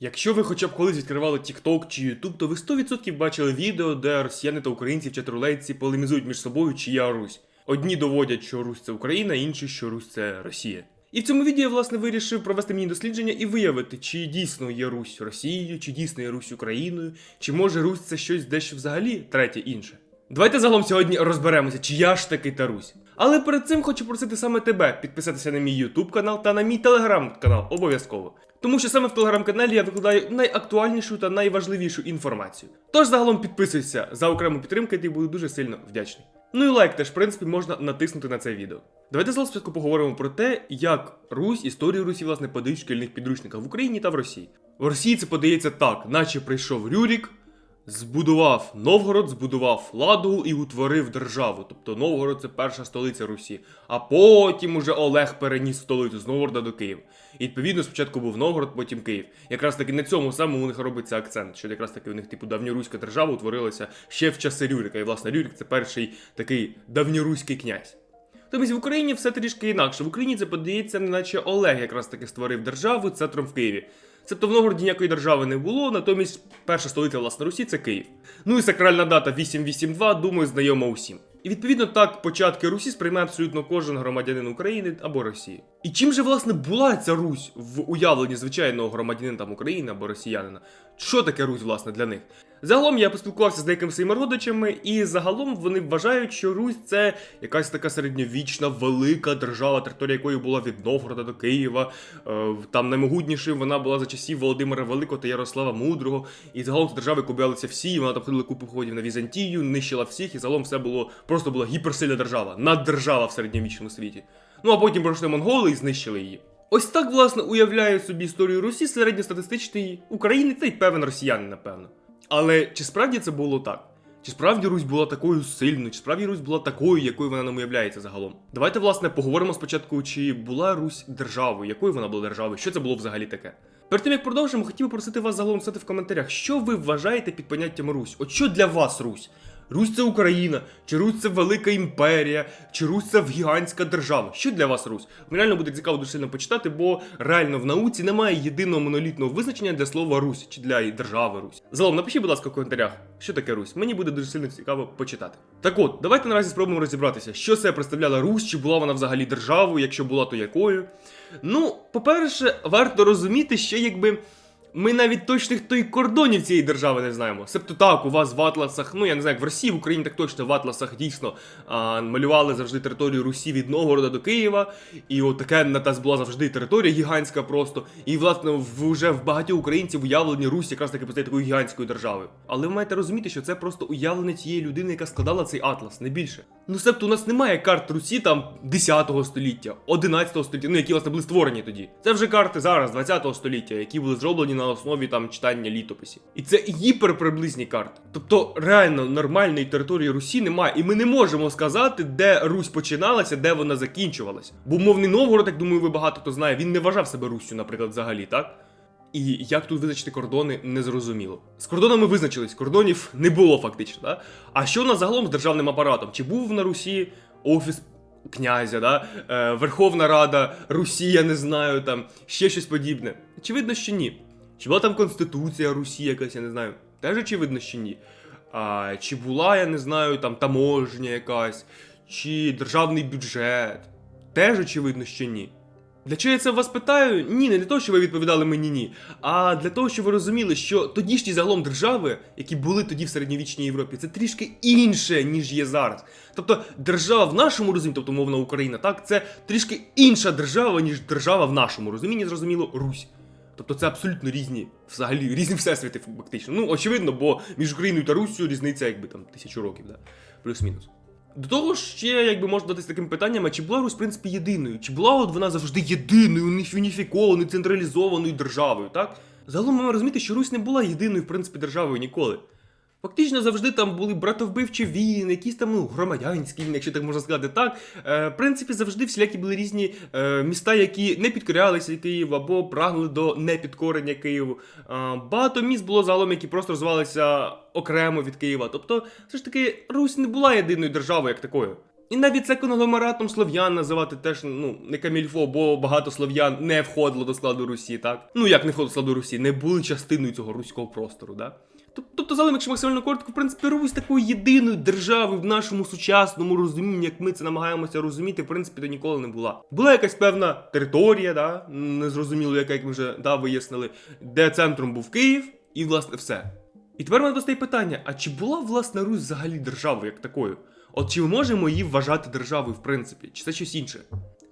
Якщо ви хоча б колись відкривали TikTok чи YouTube, то ви 100% бачили відео, де росіяни та українці в чатрулейці полемізують між собою, чия Русь. Одні доводять, що Русь це Україна, інші, що Русь це Росія. І в цьому відео я власне вирішив провести мені дослідження і виявити, чи дійсно є Русь Росією, чи дійсно є Русь Україною, чи може Русь це щось дещо взагалі третє інше. Давайте загалом сьогодні розберемося, чия ж таки та Русь. Але перед цим хочу просити саме тебе підписатися на мій YouTube канал та на мій телеграм канал обов'язково. Тому що саме в телеграм-каналі я викладаю найактуальнішу та найважливішу інформацію. Тож загалом підписуйся за окрему підтримку, тобі буду дуже сильно вдячний. Ну і лайк теж, в принципі, можна натиснути на це відео. Давайте зараз спочатку поговоримо про те, як Русь, історію Русі, власне, подають в шкільних підручниках в Україні та в Росії. В Росії це подається так, наче прийшов Рюрік, збудував Новгород, збудував Ладогу і утворив державу. Тобто Новгород це перша столиця Русі. А потім уже Олег переніс столицю з Новгорода до Києва. І відповідно спочатку був Новгород, потім Київ. Якраз таки на цьому самому у них робиться акцент, що якраз таки у них, типу, давньоруська держава утворилася ще в часи Рюрика. І власне Рюрик це перший такий давньоруський князь. Тобто в Україні все трішки інакше. В Україні це подається, неначе Олег якраз таки створив державу центром в Києві. Тобто в Новгороді ніякої держави не було, натомість перша столиця власне Русі це Київ. Ну і сакральна дата 882, думаю, знайома усім. І відповідно так початки Русі сприймає абсолютно кожен громадянин України або Росії. І чим же власне була ця Русь в уявленні звичайного громадянина там України або росіянина? Що таке Русь, власне, для них? Загалом я поспілкувався з деякими своїми родичами, і загалом вони вважають, що Русь це якась така середньовічна велика держава, територія якої була від Новгорода до Києва. Е, Там наймогутнішою вона була за часів Володимира Великого та Ярослава Мудрого. І загалом держави купилися всі, і вона там ходила купу походів на Візантію, нищила всіх, і загалом все було просто була гіперсильна держава, наддержава в середньовічному світі. Ну а потім пройшли монголи і знищили її. Ось так, власне, уявляю собі історію Русі середньостатистичний українець та й певен росіянин, напевно. Але чи справді це було так? Чи справді Русь була такою сильною, чи справді Русь була такою, якою вона нам уявляється загалом? Давайте, власне, поговоримо спочатку, чи була Русь державою, якою вона була державою, що це було взагалі таке. Перед тим як продовжимо, хотів би просити вас загалом написати в коментарях, що ви вважаєте під поняттям Русь? От що для вас Русь? Русь це Україна, чи Русь це велика імперія, чи Русь це гігантська держава. Що для вас Русь? Мені реально буде цікаво дуже сильно почитати, бо реально в науці немає єдиного монолітного визначення для слова Русь чи для держави Русь. Загалом напишіть, будь ласка, в коментарях, що таке Русь. Мені буде дуже сильно цікаво почитати. Так от, давайте наразі спробуємо розібратися, що це представляла Русь, чи була вона взагалі державою, якщо була, то якою. Ну, по-перше, варто розуміти, що якби. Ми навіть точних той кордонів цієї держави не знаємо. Себто так, у вас в атласах, ну я не знаю, як в Росії, в Україні так точно в атласах дійсно а, малювали завжди територію Русі від Новгорода до Києва. І от таке на нас була завжди територія гігантська просто. І власне вже в багатьох українців уявлення Русь якраз таки постає такою гігантською державою. Але ви маєте розуміти, що це просто уявлення тієї людини, яка складала цей атлас, не більше. Ну себто у нас немає карт Русі там 10 століття, 11 століття, ну які власне були створені тоді. Це вже карти зараз, 20 століття, які були зроблені на основі там читання літописів. І це гіперприблизні карти. Тобто реально нормальної території Русі немає, і ми не можемо сказати, де Русь починалася, де вона закінчувалася. Бо мовний Новгород, як думаю, ви багато хто знає, він не вважав себе Руссю, наприклад, взагалі, так? І як тут визначити кордони, незрозуміло. З кордонами визначились, кордонів не було фактично. Да? А що у нас загалом з державним апаратом? Чи був на Русі офіс князя, да? е, Верховна Рада, Русі, я не знаю, там ще щось подібне? Очевидно, що ні. Чи була там Конституція Русі якась, я не знаю. Теж очевидно, що ні. А, чи була, я не знаю, там таможня якась, чи державний бюджет. Теж очевидно, що ні. Для чого я це вас питаю? Ні, не для того, що ви відповідали мені ні, а для того, щоб ви розуміли, що тодішні загалом держави, які були тоді в середньовічній Європі, це трішки інше, ніж є зараз. Тобто держава в нашому розумінні, тобто мовна Україна, так, це трішки інша держава, ніж держава в нашому розумінні, зрозуміло, Русь. Тобто це абсолютно різні, взагалі, різні всесвіти, фактично. Ну, очевидно, бо між Україною та Руссю різниця, якби там тисячу років, да? плюс-мінус. До того ж, ще якби можна дати з таким питанням, а чи була Русь, в принципі, єдиною? Чи була от вона завжди єдиною, уніф- уніфікованою, централізованою державою, так? Загалом маємо розуміти, що Русь не була єдиною, в принципі, державою ніколи. Фактично завжди там були братовбивчі війни, якісь там ну, громадянські війни, якщо так можна сказати так. Е, в принципі, завжди всілякі були різні е, міста, які не підкорялися Києву або прагнули до непідкорення Києву. Е, багато міст було загалом, які просто розвивалися окремо від Києва. Тобто, все ж таки, Русь не була єдиною державою як такою. І навіть це конгломератом слов'ян називати теж ну не камільфо, бо багато слов'ян не входило до складу Русі, так? Ну як не входило до складу Русі, не були частиною цього руського простору, да? Тоб- Тобто, загалом, якщо максимально коротко, в принципі, Русь такої єдиної держави в нашому сучасному розумінні, як ми це намагаємося розуміти, в принципі, то ніколи не була. Була якась певна територія, да, незрозуміло, яка як ми вже да, вияснили, де центром був Київ, і власне все. І тепер мене достає питання: а чи була власне Русь взагалі державою як такою? От чи ми можемо її вважати державою в принципі, чи це щось інше?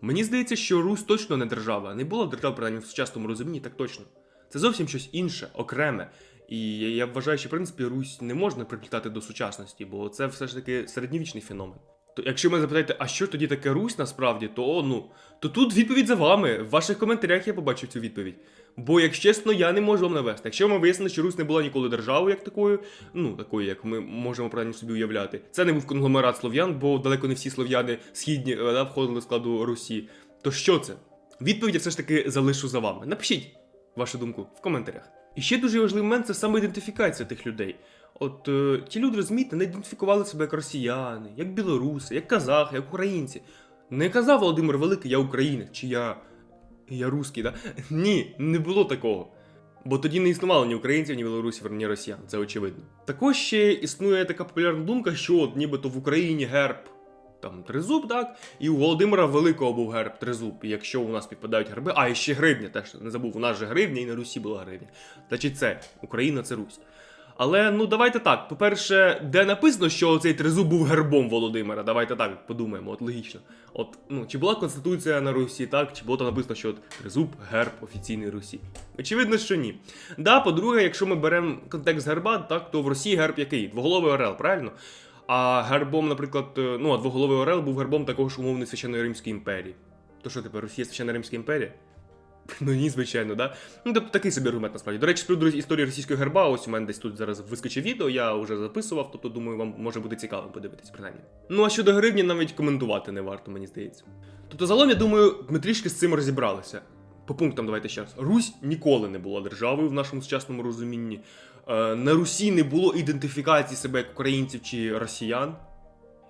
Мені здається, що Русь точно не держава, не була держава, принаймні в сучасному розумінні, так точно. Це зовсім щось інше, окреме. І я- вважаю, що в принципі Русь не можна приплітати до сучасності, бо це все ж таки середньовічний феномен. То якщо мене запитаєте, а що тоді таке Русь насправді, то ну то тут відповідь за вами. В ваших коментарях я побачив цю відповідь. Бо, якщо чесно, я не можу вам навести. Якщо ми вияснили, що Русь не була ніколи державою, як такою, ну такою, як ми можемо правильно собі уявляти, це не був конгломерат слов'ян, бо далеко не всі слов'яни східні е, да, входили до складу Русі. То що це? Відповідь я все ж таки залишу за вами. Напишіть вашу думку в коментарях. І ще дуже важливий момент це самоідентифікація тих людей. От е, ті люди, розумієте, не ідентифікували себе як росіяни, як білоруси, як казахи, як українці. Не казав Володимир Великий, я українець, чи я. я русський, да? Ні, не було такого. Бо тоді не існувало ні українців, ні білорусів, ні росіян, це очевидно. Також ще існує така популярна думка, що от нібито в Україні герб там тризуб, так? І у Володимира Великого був герб тризуб. І якщо у нас підпадають герби, а і ще гривня, теж не забув, у нас же гривня і на Русі була гривня. Значить, це Україна, це Русь. Але ну давайте так. По-перше, де написано, що цей тризуб був гербом Володимира? Давайте так подумаємо, от логічно. От ну чи була конституція на Русі, так? Чи було там написано, що от тризуб герб офіційний Русі? Очевидно, що ні. Да, по-друге, якщо ми беремо контекст герба, так то в Росії герб який? Двоголовий орел, правильно? А гербом, наприклад, е, ну, а двоголовий орел був гербом також умовної священної Римської імперії. То що тепер Росія священна Римська імперія? Ну ні, звичайно, да. Ну, тобто такий собі аргумент насправді. До речі, з приводу історії російського герба, ось у мене десь тут зараз вискочив відео, я вже записував, тобто думаю, вам може бути цікаво подивитись, принаймні. Ну а щодо гривні, навіть коментувати не варто, мені здається. Тобто, загалом, я думаю, ми трішки з цим розібралися. По пунктам давайте ще раз. Русь ніколи не була державою в нашому сучасному розумінні. Е, на Русі не було ідентифікації себе як українців чи росіян.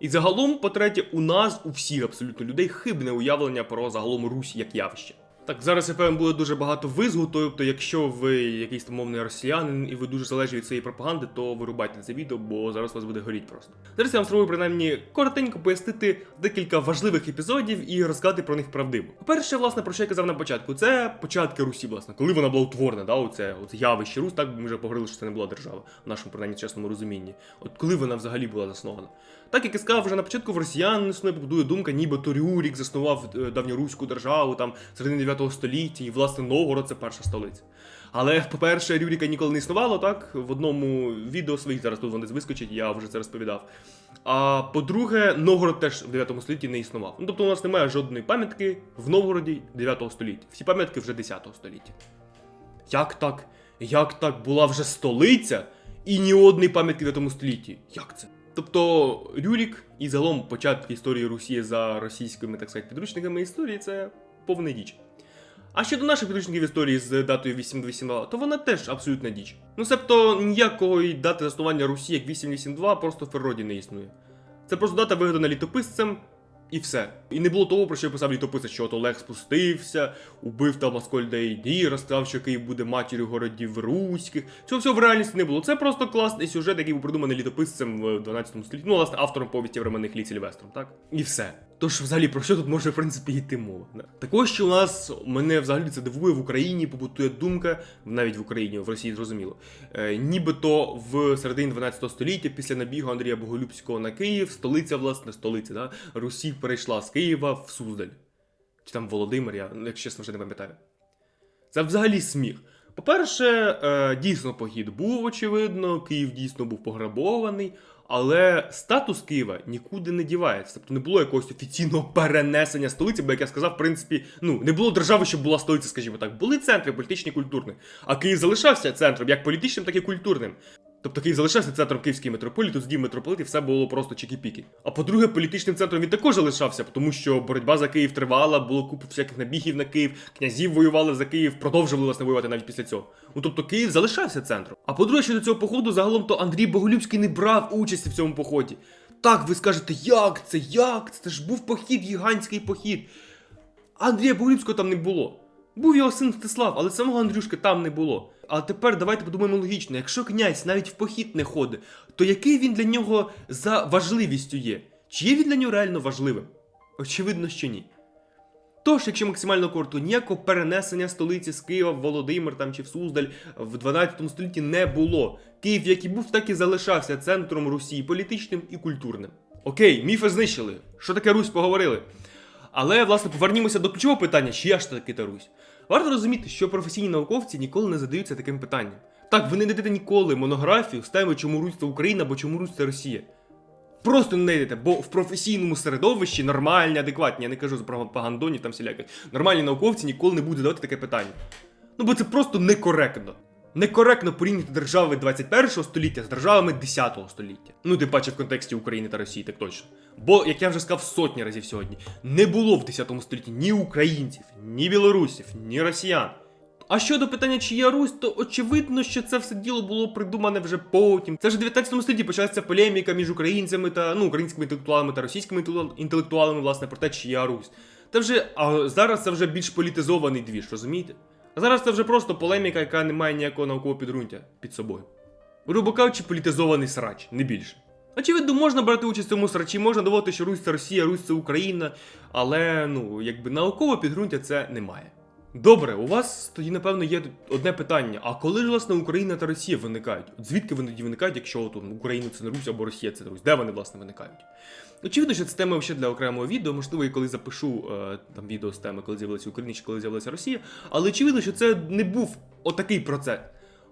І загалом, по-третє, у нас, у всіх абсолютно людей, хибне уявлення про загалом Русь як явище. Так, зараз я певно буде дуже багато визгу, тобто, якщо ви якийсь там мовний росіянин і ви дуже залежні від цієї пропаганди, то вирубайте це відео, бо зараз вас буде горіть просто. Зараз я вам спробую принаймні коротенько пояснити декілька важливих епізодів і розказати про них правдиво. По-перше, власне, про що я казав на початку, це початки Русі, власне, коли вона була утворена, да, оце, оце явище Русь, так ми вже поговорили, що це не була держава в нашому принаймні чесному розумінні. От коли вона взагалі була заснована. Так як я сказав вже на початку, в росіян існує побудує думка, ніби Рюрік заснував е, давньоруську державу там середини 9 століття, і власне Новгород це перша столиця. Але, по-перше, Рюріка ніколи не існувало, так? В одному відео своїх зараз тут вони вискочать, я вже це розповідав. А по-друге, Новгород теж в 9 столітті не існував. Ну, тобто у нас немає жодної пам'ятки в Новгороді 9 століття. Всі пам'ятки вже 10 століття. Як так? Як так була вже столиця і ні одної пам'ятки в 9 столітті? Як це? Тобто Рюрік і загалом початок історії Росії за російськими, так сказати, підручниками історії це повна діч. А щодо наших підручників історії з датою 882, то вона теж абсолютна діч. Ну себто ніякої дати заснування Русі як 882 просто в природі не існує. Це просто дата вигадана літописцем. І все. І не було того, про що писав літописець, що от Олег спустився, убив там Аскольда і розказав, що Київ буде матір'ю городів руських. Цього всього в реальності не було. Це просто класний сюжет, який був придуманий літописцем в 12 столітті. Ну, власне, автором повісті временних літ Сільвестром, так? І все. Тож, взагалі, про що тут може, в принципі, йти мова? Також що у нас мене взагалі це дивує в Україні, побутує думка, навіть в Україні, в Росії зрозуміло. Е, нібито в середині 12 століття, після набігу Андрія Боголюбського на Київ, столиця, власне, столиця, да, Русі перейшла з Києва в Суздаль. Чи там Володимир, я, якщо чесно, вже не пам'ятаю. Це взагалі сміх. По-перше, е, дійсно похід був, очевидно, Київ дійсно був пограбований, але статус Києва нікуди не дівається. Тобто не було якогось офіційного перенесення столиці, бо як я сказав, в принципі, ну не було держави, щоб була столиця, скажімо так. Були центри політичні і культурні. А Київ залишався центром як політичним, так і культурним. Тобто Київ залишався центром Київської митрополії, тут здів митрополит, і все було просто чики-піки. А по-друге, політичним центром він також залишався, тому що боротьба за Київ тривала, було купа всяких набігів на Київ, князів воювали за Київ, продовжували власне воювати навіть після цього. Ну тобто Київ залишався центром. А по-друге, щодо цього походу, загалом то Андрій Боголюбський не брав участі в цьому поході. Так, ви скажете, як це? Як? Це ж був похід, гігантський похід. Андрія Погрібського там не було. Був його син Стислав, але самого Андрюшки там не було. А тепер давайте подумаємо логічно: якщо князь навіть в похід не ходить, то який він для нього за важливістю є? Чи є він для нього реально важливим? Очевидно, що ні. Тож, якщо максимально коротко, ніякого перенесення столиці з Києва в Володимир там чи в Суздаль в 12 столітті не було. Київ, як і був, так і залишався центром Русі політичним і культурним. Окей, міфи знищили. Що таке Русь поговорили? Але, власне, повернімося до ключового питання, чия ж таки та Русь. Варто розуміти, що професійні науковці ніколи не задаються таким питанням. Так, ви не знайдете ніколи монографію з теми, чому Русь Україна або чому Русь Росія. Просто не знайдете, бо в професійному середовищі нормальні, адекватні, я не кажу за пропагандонів там всіляких, нормальні науковці ніколи не будуть задавати таке питання. Ну бо це просто некоректно. Некоректно порівняти держави 21 століття з державами 10 століття. Ну, тим паче в контексті України та Росії, так точно. Бо, як я вже сказав сотні разів сьогодні, не було в 10 столітті ні українців, ні білорусів, ні росіян. А щодо питання, чи є Русь, то очевидно, що це все діло було придумане вже потім. Це ж в 19 столітті почалася полеміка між українцями та ну, українськими інтелектуалами та російськими інтелектуалами, власне, про те, чи є Русь. Це вже, а зараз це вже більш політизований двіж, розумієте? А зараз це вже просто полеміка, яка не має ніякого наукового підґрунтя під собою. Грубо кажучи, політизований срач, не більше. Очевидно, можна брати участь в цьому срачі, можна доводити, що Русь це Росія, Русь це Україна, але ну, якби наукового підґрунтя це немає. Добре, у вас тоді, напевно, є одне питання: а коли ж власне Україна та Росія виникають? От звідки вони виникають, якщо от, ну, Україна це не Русь або Росія це не Русь? Де вони власне виникають? Очевидно, що це тема ще для окремого відео. Можливо, і коли запишу е, там відео з теми, коли з'явилася Україна чи коли з'явилася Росія. Але очевидно, що це не був отакий процес.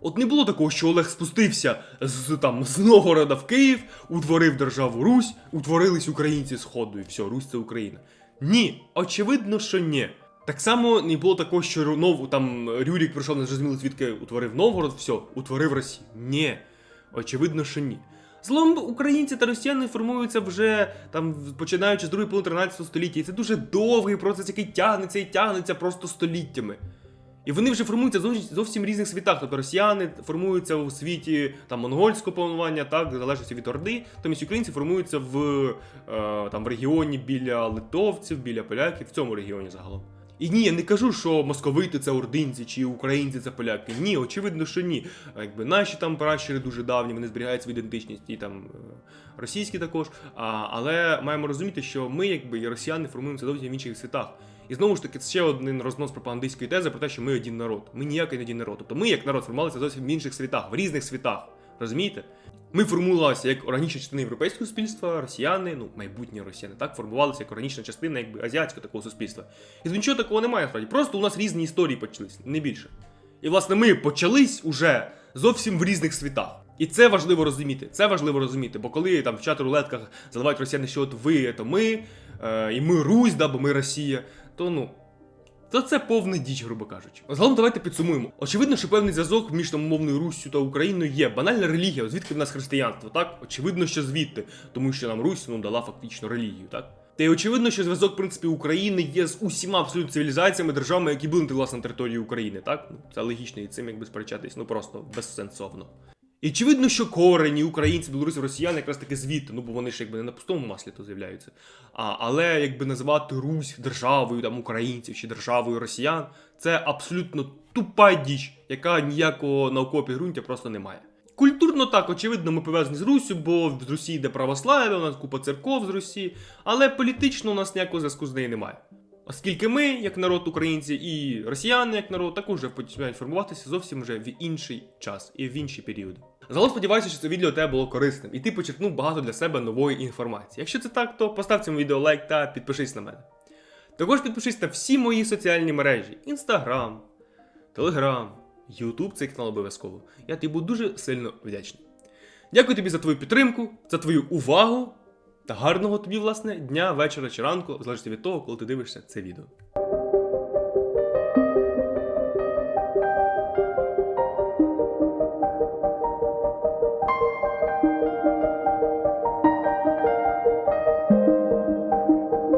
От не було такого, що Олег спустився з там з Новгорода в Київ, утворив державу Русь, утворились українці з Ходу, і все, Русь це Україна. Ні, очевидно, що ні. Так само не було такого, що Рунов, там Рюрік прийшов, не зрозуміло звідки утворив Новгород, все, утворив Росію. Ні, очевидно, що ні. Злом українці та росіяни формуються вже там починаючи з другої половини 13 століття, і це дуже довгий процес, який тягнеться і тягнеться просто століттями. І вони вже формуються зовсім, різних світах. Тобто росіяни формуються у світі там монгольського панування, так, в залежності від Орди. Тамість українці формуються в, е, там, в регіоні біля литовців, біля поляків, в цьому регіоні загалом. І ні, я не кажу, що московити це ординці чи українці це поляки. Ні, очевидно, що ні. Якби наші там пращури дуже давні, вони зберігають свою ідентичність, і там е, російські також. А, але маємо розуміти, що ми, якби і росіяни, формуємося зовсім в інших світах. І знову ж таки, це ще один рознос пропагандистської тези про те, що ми один народ. Ми ніякий не один народ. Тобто ми, як народ, формувалися зовсім в інших світах, в різних світах. Розумієте? Ми формувалися як органічна частина європейського суспільства, росіяни, ну майбутні росіяни, так формувалися як органічна частина якби азіатського такого суспільства. І нічого такого немає насправді. Просто у нас різні історії почались, не більше. І власне ми почались уже зовсім в різних світах. І це важливо розуміти. Це важливо розуміти, бо коли там в чат рулетках заливають росіяни, що от ви, то ми, е, і ми Русь, да, бо ми Росія, то ну. То це повна діч, грубо кажучи. Загалом давайте підсумуємо. Очевидно, що певний зв'язок між там умовною Руссю та Україною є. Банальна релігія, звідки в нас християнство, так? Очевидно, що звідти, тому що нам Русь ну, дала фактично релігію, так? Та й очевидно, що зв'язок, в принципі, України є з усіма абсолютно цивілізаціями, державами, які були на власне території України, так? Ну, це логічно і цим якби сперечатись, ну просто безсенсовно. І очевидно, що корені українці, білоруси, росіяни якраз таки звідти, ну бо вони ж якби не на пустому маслі то з'являються. А, але якби називати Русь державою там українців чи державою росіян, це абсолютно тупа діч, яка ніякого наукового підґрунтя просто не має. Культурно так, очевидно, ми пов'язані з Руссю, бо з Росії йде православ'я, у нас купа церков з Росії, але політично у нас ніякого зв'язку з нею немає. Оскільки ми, як народ українці, і росіяни, як народ, також вже починають формуватися зовсім вже в інший час і в інші періоди. Загалом сподіваюся, що це відео тебе було корисним, і ти почерпнув багато для себе нової інформації. Якщо це так, то постав цьому відео лайк та підпишись на мене. Також підпишись на всі мої соціальні мережі: Інстаграм, Телеграм, Ютуб, цей канал обов'язково. Я тобі буду дуже сильно вдячний. Дякую тобі за твою підтримку, за твою увагу та гарного тобі, власне, дня, вечора чи ранку, залежно від того, коли ти дивишся це відео.